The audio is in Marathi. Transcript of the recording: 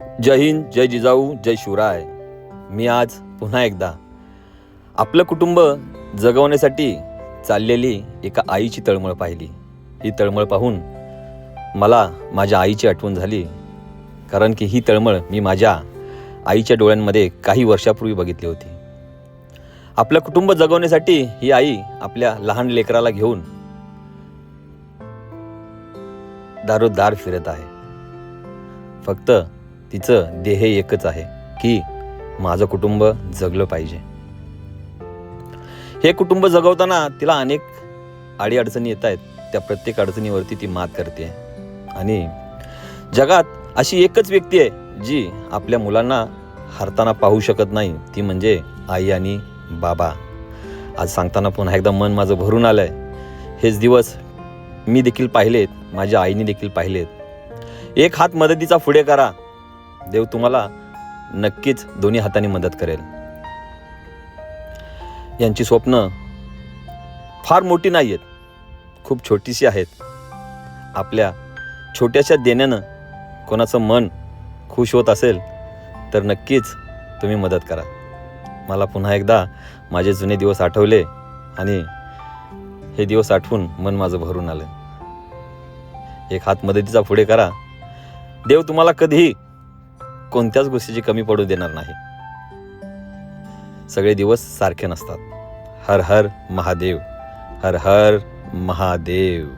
जय हिंद जय जिजाऊ जय शिवराय. मी आज पुन्हा एकदा आपलं कुटुंब जगवण्यासाठी चाललेली एका आईची तळमळ पाहिली. ही तळमळ पाहून मला माझ्या आईची आठवण झाली. कारण की ही तळमळ मी माझ्या आईच्या डोळ्यांमध्ये काही वर्षापूर्वी बघितली होती. आपलं कुटुंब जगवण्यासाठी ही आई आपल्या लहान लेकराला घेऊन दारोदार फिरत आहे. फक्त तिचं ध्येय एकच आहे की माझं कुटुंब जगलं पाहिजे. हे कुटुंब जगवताना तिला अनेक अडीअडचणी येत आहेत. त्या प्रत्येक अडचणीवरती ती मात करते. आणि जगात अशी एकच व्यक्ती आहे जी आपल्या मुलांना हरताना पाहू शकत नाही. ती म्हणजे आई आणि बाबा. आज सांगताना पुन्हा एकदा मन माझं भरून आलं आहे हेच दिवस मी देखील पाहिलेत माझ्या आईने देखील पाहिलेत. एक हात मदतीचा पुढे करा. देव तुम्हाला नक्कीच दोन्ही हाताने मदत करेल. यांची स्वप्न फार मोठी नाही आहेत खूप छोटीशी आहेत. आपल्या छोट्याशा देण्यानं कोणाचं मन खुश होत असेल तर नक्कीच तुम्ही मदत करा. मला पुन्हा एकदा माझे जुने दिवस आठवले आणि हे दिवस आठवून मन माझं भरून आलं. एक हात मदतीचा पुढे करा. देव तुम्हाला कधीही कोणत्याच गोष्टीची कमी पडू देणार नाही. सगळे दिवस सारखे नसतात. हर हर महादेव. हर हर महादेव.